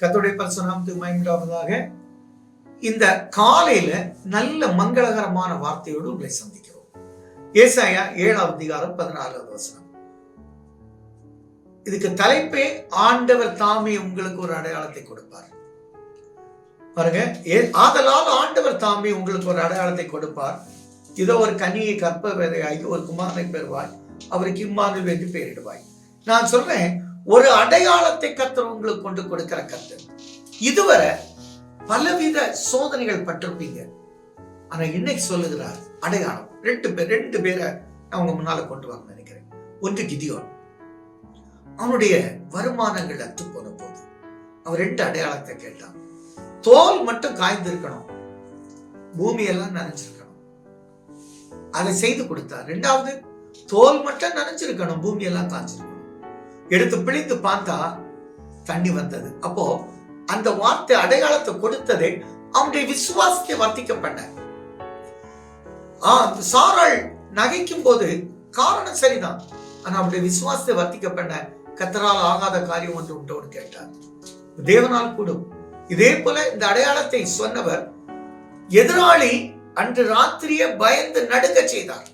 கத்தோடைய பரிசுநாமத்துக்கு மயமிடாவதாக இந்த காலையில நல்ல மங்களகரமான வார்த்தையோடு உங்களை சந்திக்கிறோம். ஏசாயா ஏழாவது அதிகாரம் பதினாலாவது வசனம். இதுக்கு தலைப்பே ஆண்டவர் தாமே உங்களுக்கு ஒரு அடையாளத்தை கொடுப்பார். பாருங்க ஏ- ஆதலால் ஆண்டவர் தாமே உங்களுக்கு ஒரு அடையாளத்தை கொடுப்பார். இதோ ஒரு கனியை கற்ப வேதையாகி ஒரு குமாரனை பெறுவாய். அவருக்கு இம்மானுவேல் என்று பெயரிடுவாய். நான் சொல்றேன் ஒரு அடையாளத்தை கத்தர் உங்களுக்கு கொண்டு கொடுக்கிற கத்தர் இதுவரை பலவித சோதனைகள் பட்டிருப்பீங்க. ஆனா இன்னைக்கு சொல்லுகிறார் அடையாளம். ரெண்டு பேர் ரெண்டு பேரை அவங்க முன்னால கொண்டு வாங்க நினைக்கிறேன். ஒன்று கிதியோன். அவனுடைய வருமானங்கள் அத்து போன போது அவன் ரெண்டு அடையாளத்தை கேட்டான். தோல் மட்டும் காய்ந்திருக்கணும். பூமியெல்லாம் நனைஞ்சிருக்கணும். அதை செய்து கொடுத்தார். ரெண்டாவது தோல் மட்டும் நனைஞ்சிருக்கணும். பூமியெல்லாம் காய்ச்சிருக்கணும். எடுத்து பிழிந்து பார்த்தா தண்ணி வந்தது. அப்போ அந்த வார்த்தை அடையாளத்தை கொடுத்ததே அவனுடைய விசுவாசத்தை வர்த்திக்க பண்ண ஆ, சாராள் நகைக்கும் போது காரணம் சரிதான். ஆனா அவனுடைய விசுவாசத்தை வர்த்திக்க பண்ண கத்தரால் ஆகாத காரியம் ஒன்று உண்டோன்னு கேட்டார். தேவனால் கூடும். இதே போல இந்த அடையாளத்தை சொன்னவர் எதிராளி அன்று ராத்திரியே பயந்து நடுங்க செய்தார்.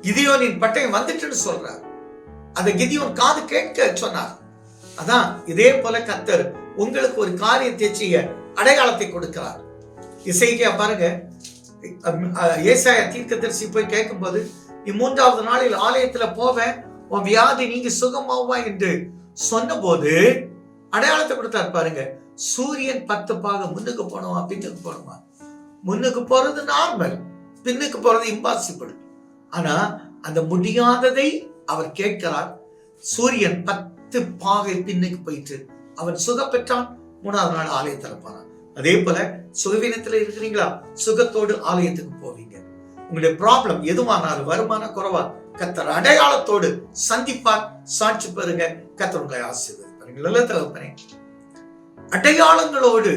கிதியோனின் பட்டயம் வந்துட்டுன்னு சொல்றார். அதை கிதியோன் காது கேட்க சொன்னார். அதான் இதே போல கத்தர் உங்களுக்கு ஒரு காரியத்தை செய்ய அடையாளத்தை கொடுக்கிறார். இசைக்கியா பாருங்க ஏசாய தீர்க்க தரிசி போய் கேட்கும்போது நீ மூன்றாவது நாளில் ஆலயத்துல போவேன் உன் வியாதி நீங்க சுகமாவா என்று சொன்னபோது அடையாளத்தை கொடுத்தார் பாருங்க சூரியன் பத்து பாகம் முன்னுக்கு போனவா பின்னுக்கு போனோமா முன்னுக்கு போறது நார்மல் பின்னுக்கு போறது இம்பாசிபிள் ஆனா அந்த முடியாததை அவர் கேட்கிறார் சூரியன் பத்து பாகை பின்னுக்கு போயிட்டு அவன் சுகம் பெற்றான் மூணாவது நாள் ஆலயத்துல போனான் அதே போல சுகவீனத்துல இருக்கிறீங்களா? சுகத்தோடு ஆலயத்துக்கு போவீங்க. உங்களுடைய ப்ராப்ளம் எதுவானாலும் வருமான குறைவா? கத்தர் அடையாளத்தோடு சந்திப்பார். சாட்சி பெறுங்க கத்தர் உங்களை ஆசீர்வதிப்பார். அடையாளங்களோடு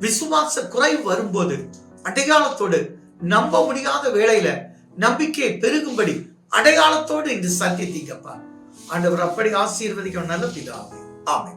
விசுவாச குறைவு வரும்போது அடையாளத்தோடு நம்ப முடியாத வேளையில நம்பிக்கை பெருகும்படி அடையாளத்தோடு இன்று சந்தித்தீங்கப்பா ஆண்டவர் அப்படி ஆசீர்வதிக்க நல்ல பிதாவே. ஆமை